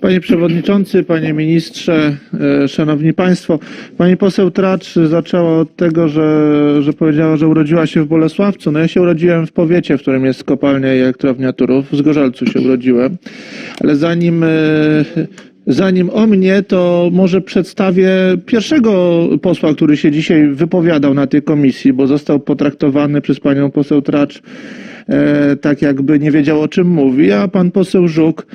Panie Przewodniczący, Panie Ministrze, e, Szanowni Państwo. Pani poseł Tracz zaczęła od tego, że, że powiedziała, że urodziła się w Bolesławcu. No ja się urodziłem w powiecie, w którym jest kopalnia i elektrownia Turów. W Zgorzelcu się urodziłem. Ale zanim, e, zanim o mnie, to może przedstawię pierwszego posła, który się dzisiaj wypowiadał na tej komisji, bo został potraktowany przez panią poseł Tracz tak jakby nie wiedział o czym mówi, a pan poseł Żuk e,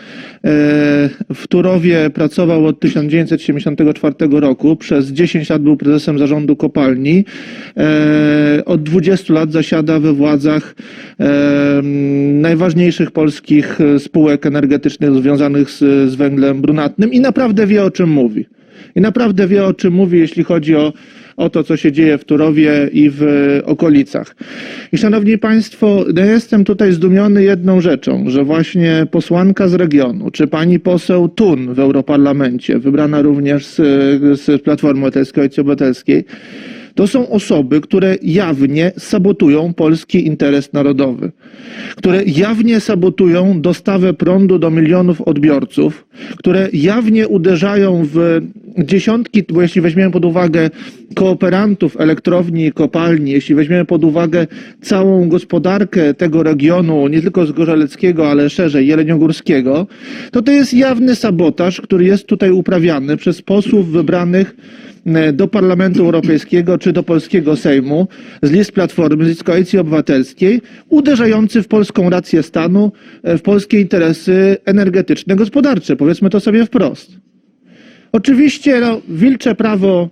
w Turowie pracował od 1974 roku, przez 10 lat był prezesem zarządu kopalni, e, od 20 lat zasiada we władzach e, najważniejszych polskich e, spółek energetycznych związanych z, z węglem brunatnym i naprawdę wie o czym mówi. I naprawdę wie o czym mówi, jeśli chodzi o o to, co się dzieje w Turowie i w okolicach. I szanowni państwo, ja jestem tutaj zdumiony jedną rzeczą, że właśnie posłanka z regionu, czy pani poseł Tun w Europarlamencie, wybrana również z, z Platformy Obywatelskiej, Obywatelskiej, to są osoby, które jawnie sabotują polski interes narodowy, które jawnie sabotują dostawę prądu do milionów odbiorców, które jawnie uderzają w dziesiątki, bo jeśli weźmiemy pod uwagę kooperantów elektrowni i kopalni, jeśli weźmiemy pod uwagę całą gospodarkę tego regionu, nie tylko Zgorzeleckiego, ale szerzej Jeleniogórskiego, to to jest jawny sabotaż, który jest tutaj uprawiany przez posłów wybranych e, do Parlamentu Europejskiego czy do polskiego Sejmu z list Platformy, z list Koalicji Obywatelskiej, uderzający w polską rację stanu, e, w polskie interesy energetyczne, gospodarcze. Powiedzmy to sobie wprost. Oczywiście no, wilcze prawo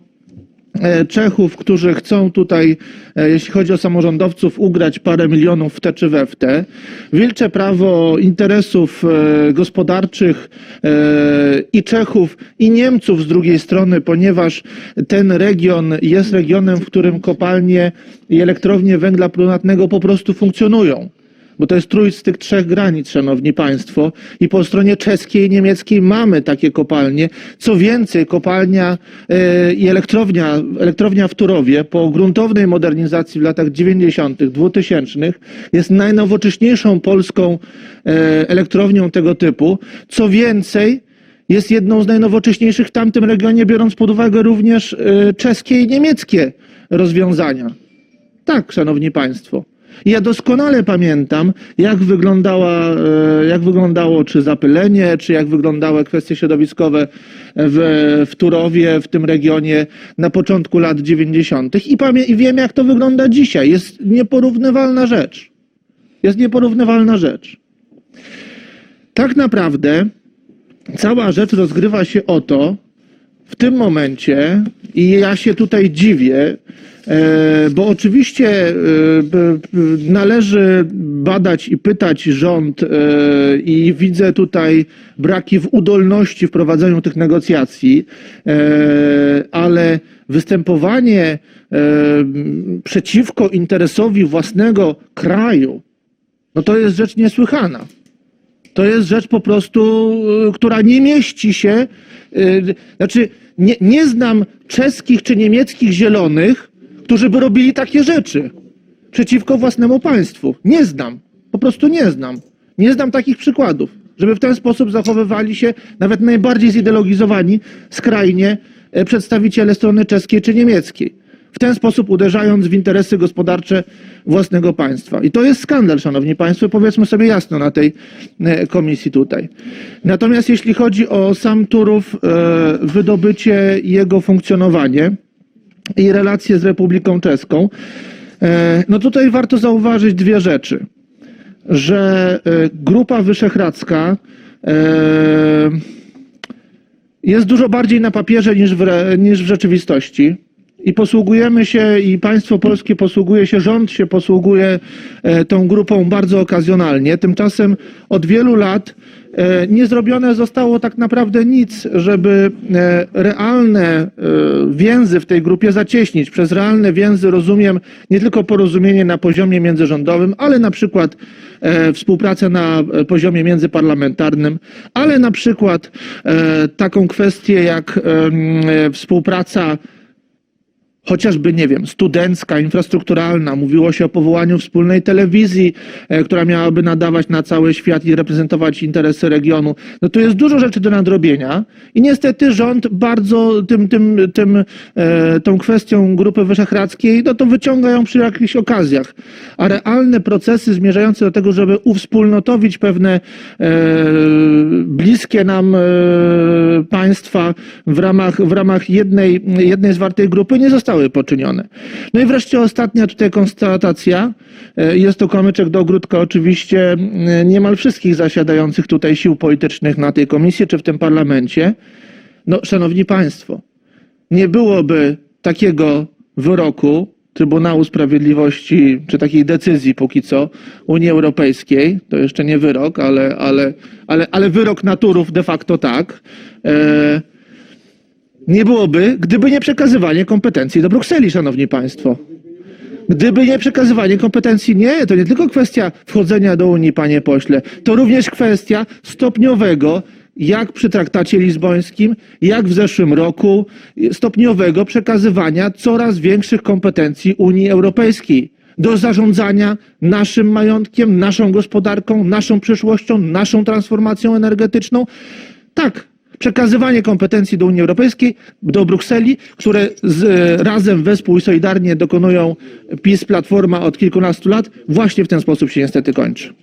e, Czechów, którzy chcą tutaj, e, jeśli chodzi o samorządowców, ugrać parę milionów w te czy we w te. Wilcze prawo interesów e, gospodarczych i Czechów, i Niemców z drugiej strony, ponieważ ten region jest regionem, w którym kopalnie i elektrownie węgla brunatnego po prostu funkcjonują bo to jest trójc z tych trzech granic, szanowni państwo. I po stronie czeskiej i niemieckiej mamy takie kopalnie. Co więcej, kopalnia e, i elektrownia, elektrownia w Turowie po gruntownej modernizacji w latach 90., 2000 jest najnowocześniejszą polską e, elektrownią tego typu. Co więcej, jest jedną z najnowocześniejszych w tamtym regionie, biorąc pod uwagę również e, czeskie i niemieckie rozwiązania. Tak, szanowni państwo. Ja doskonale pamiętam, jak wyglądała, e, jak wyglądało czy zapylenie, czy jak wyglądały kwestie środowiskowe w, w Turowie, w tym regionie na początku lat 90. I, I wiem, jak to wygląda dzisiaj. Jest nieporównywalna rzecz. Jest nieporównywalna rzecz. Tak naprawdę cała rzecz rozgrywa się o to, w tym momencie, i ja się tutaj dziwię, e, bo oczywiście e, należy badać i pytać rząd, e, i widzę tutaj braki w udolności w prowadzeniu tych negocjacji, ale występowanie przeciwko interesowi własnego kraju, no to jest rzecz niesłychana. To jest rzecz po prostu, y, która nie mieści się. y, Znaczy, nie, nie znam czeskich czy niemieckich zielonych, którzy by robili takie rzeczy przeciwko własnemu państwu. Nie znam. Po prostu nie znam. Nie znam takich przykładów, żeby w ten sposób zachowywali się nawet najbardziej zideologizowani skrajnie e, przedstawiciele strony czeskiej czy niemieckiej w ten sposób uderzając w interesy gospodarcze własnego państwa. I to jest skandal, szanowni państwo, powiedzmy sobie jasno na tej e, komisji tutaj. Natomiast jeśli chodzi o sam Turów, e, wydobycie jego funkcjonowanie i relacje z Republiką Czeską, e, no tutaj warto zauważyć dwie rzeczy. Że Grupa Wyszehradzka jest dużo bardziej na papierze niż w, niż w rzeczywistości. I posługujemy się, i państwo polskie posługuje się, rząd się posługuje e, tą grupą bardzo okazjonalnie. Tymczasem od wielu lat e, nie zrobione zostało tak naprawdę nic, żeby e, realne więzy w tej grupie zacieśnić. Przez realne więzy rozumiem nie tylko porozumienie na poziomie międzyrządowym, ale na przykład współpracę na poziomie międzyparlamentarnym, ale na przykład taką kwestię jak współpraca chociażby, nie wiem, studencka, infrastrukturalna, mówiło się o powołaniu wspólnej telewizji, e, która miałaby nadawać na cały świat i reprezentować interesy regionu. No tu jest dużo rzeczy do nadrobienia i niestety rząd bardzo tym, tym, tym, e, tą kwestią Grupy Wyszehradzkiej, no to wyciąga ją przy jakichś okazjach. A realne procesy zmierzające do tego, żeby uwspólnotowić pewne e, bliskie nam państwa w ramach, w ramach jednej, jednej zwartej grupy nie zostały poczynione. No i wreszcie ostatnia tutaj konstatacja. E, Jest to kamyczek do ogródka oczywiście e, niemal wszystkich zasiadających tutaj sił politycznych na tej komisji czy w tym parlamencie. No, szanowni państwo, nie byłoby takiego wyroku Trybunału Sprawiedliwości, czy takiej decyzji póki co Unii Europejskiej, to jeszcze nie wyrok, ale, ale, ale, ale wyrok naturów de facto tak, e, nie byłoby, gdyby nie przekazywanie kompetencji do Brukseli, szanowni państwo. Gdyby nie przekazywanie kompetencji, nie, to nie tylko kwestia wchodzenia do Unii, panie pośle, to również kwestia stopniowego, jak przy traktacie lizbońskim, jak w zeszłym roku, stopniowego przekazywania coraz większych kompetencji Unii Europejskiej do zarządzania naszym majątkiem, naszą gospodarką, naszą przyszłością, naszą transformacją energetyczną. Tak, przekazywanie kompetencji do Unii Europejskiej, do Brukseli, które z, razem, wespół i solidarnie dokonują PiS, Platforma od kilkunastu lat, właśnie w ten sposób się niestety kończy.